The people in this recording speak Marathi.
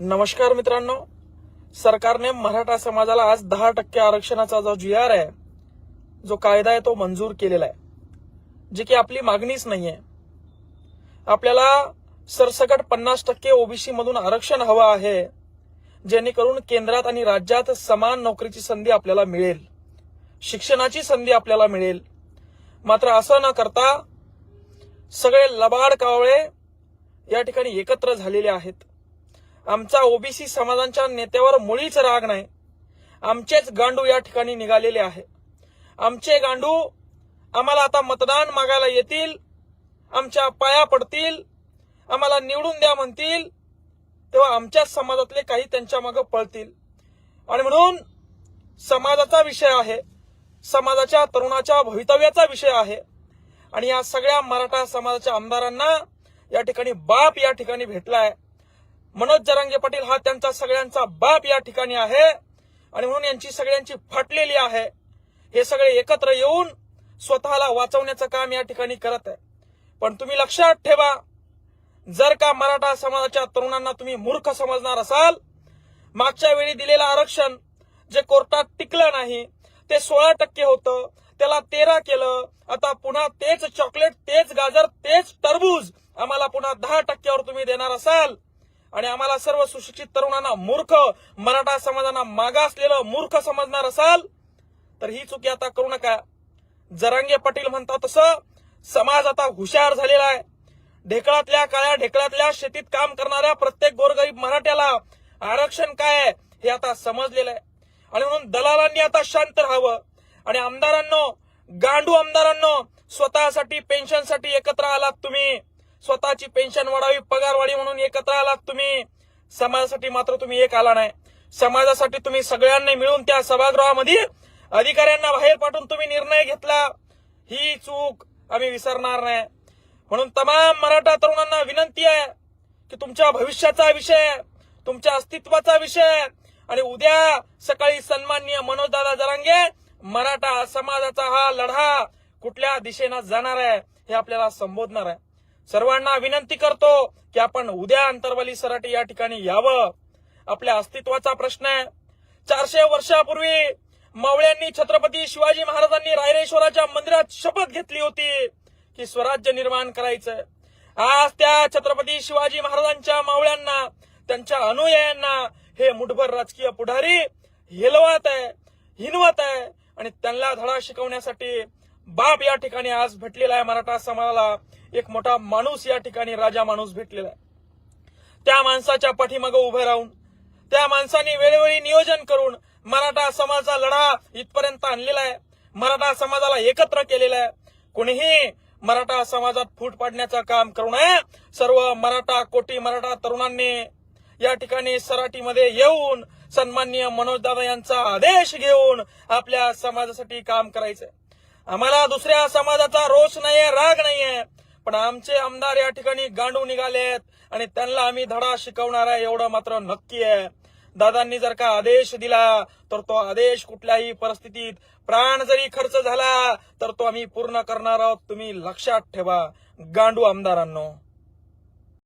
नमस्कार मित्रांनो. सरकारने मराठा समाजाला आज दहा टक्के आरक्षणाचा जो जी आर आहे जो कायदा आहे तो मंजूर केलेला आहे. जे की आपली मागणीच नाही आहे आपल्याला सरसकट पन्नास टक्के ओबीसी मधून आरक्षण हवं आहे जेणेकरून केंद्रात आणि राज्यात समान नोकरीची संधी आपल्याला मिळेल. शिक्षणाची संधी आपल्याला मिळेल. मात्र असं न करता सगळे लबाड कावळे या ठिकाणी एकत्र झालेले आहेत. आमचा ओबीसी समाजांच्या नेत्यावर मुळीच राग नाही. आमचेच गांडू या ठिकाणी निघालेले आहे. आमचे गांडू आम्हाला आता मतदान मागायला येतील आमच्या पाया पडतील आम्हाला निवडून द्या म्हणतील तेव्हा आमच्याच समाजातले काही त्यांच्या मागे पळतील. आणि म्हणून समाजाचा विषय आहे समाजाच्या तरुणाच्या भवितव्याचा विषय आहे. आणि या सगळ्या मराठा समाजाच्या आमदारांना या ठिकाणी बाप या ठिकाणी भेटला आहे मनोज जरांगे पाटील हा त्यांचा सगळ्यांचा बाप या ठिकाणी आहे. आणि म्हणून यांची सगळ्यांची फाटलेली आहे. हे सगळे एकत्र येऊन स्वतःला वाचवण्याचं काम या ठिकाणी करत आहे. पण तुम्ही लक्षात ठेवा जर का मराठा समाजाच्या तरुणांना तुम्ही मूर्ख समजणार असाल मागच्या वेळी दिलेलं आरक्षण जे कोर्टात टिकलं नाही ते सोळा टक्के होतं त्याला तेरा केलं आता पुन्हा तेच चॉकलेट तेच गाजर तेच टरबूज आम्हाला पुन्हा दहा टक्क्यावर तुम्ही देणार असाल आणि आम्हाला सर्व सुशिक्षित तरुणांना मूर्ख मराठा समाजांना मागासलेलं मूर्ख समजणार असाल तर ही चुकी आता करू नका. जरांगे पाटील म्हणतात तसं समाज आता हुशार झालेला आहे. ढेकळातल्या काळ्या ढेकळातल्या शेतीत काम करणाऱ्या प्रत्येक गोरगरीब मराठ्याला आरक्षण काय आहे हे आता समजलेलं आहे. आणि म्हणून दलालांनी आता शांत राहावं. आणि आमदारांनो गांडू आमदारांनो स्वतःसाठी पेन्शनसाठी एकत्र आलात तुम्ही. स्वतःची पेन्शन वाढावी पगार वाढी म्हणून एकत्र आलात तुम्ही. समाजासाठी मात्र तुम्ही एक आला नाही. समाजासाठी तुम्ही सगळ्यांनी मिळून त्या सभागृहामध्ये अधिकाऱ्यांना बाहेर पाठवून तुम्ही निर्णय घेतला. ही चूक आम्ही विसरणार नाही. म्हणून तमाम मराठा तरुणांना विनंती आहे की तुमच्या भविष्याचा विषय तुमच्या अस्तित्वाचा विषय आणि उद्या सकाळी सन्माननीय मनोजदादा जरांगे मराठा समाजाचा हा लढा कुठल्या दिशेनं जाणार आहे हे आपल्याला संबोधणार आहे. सर्वांना विनंती करतो की आपण उद्या अंतरवाली सराटी या ठिकाणी यावं. आपल्या अस्तित्वाचा प्रश्न आहे. चारशे वर्षापूर्वी मावळ्यांनी छत्रपती शिवाजी महाराजांनी रायरेश्वराच्या मंदिरात शपथ घेतली होती की स्वराज्य निर्माण करायचं आज त्या छत्रपती शिवाजी महाराजांच्या मावळ्यांना त्यांच्या अनुयायांना हे मुठभर राजकीय पुढारी हेलवत आहे हिनवत आहे आणि त्यांना धडा शिकवण्यासाठी बाप या ठिकाणी आज भेटलेला आहे मराठा समाजाला. एक मोठा माणूस या ठिकाणी राजा माणूस भेटलेला आहे. त्या माणसाच्या पाठीमागं उभे राहून त्या माणसाने वेळोवेळी नियोजन करून मराठा समाजाचा लढा इथपर्यंत आणलेला आहे. मराठा समाजाला एकत्र केलेला आहे. कोणीही मराठा समाजात फूट पाडण्याचं काम करू नये. सर्व मराठा कोटी मराठा तरुणांनी या ठिकाणी सराटीमध्ये येऊन सन्माननीय मनोजदादा यांचा आदेश घेऊन आपल्या समाजासाठी काम करायचंय. आम्हाला दुसऱ्या समाजाचा रोष नाहीये राग नाहीये. पण आमचे आमदार या ठिकाणी गांडू निघालेत आणि त्यांना आम्ही धडा शिकवणार आहे एवढं मात्र नक्की आहे. दादांनी जर का आदेश दिला तर तो आदेश कुठल्याही परिस्थितीत प्राण जरी खर्च झाला तर तो आम्ही पूर्ण करणार आहोत. तुम्ही लक्षात ठेवा गांडू आमदारांनो.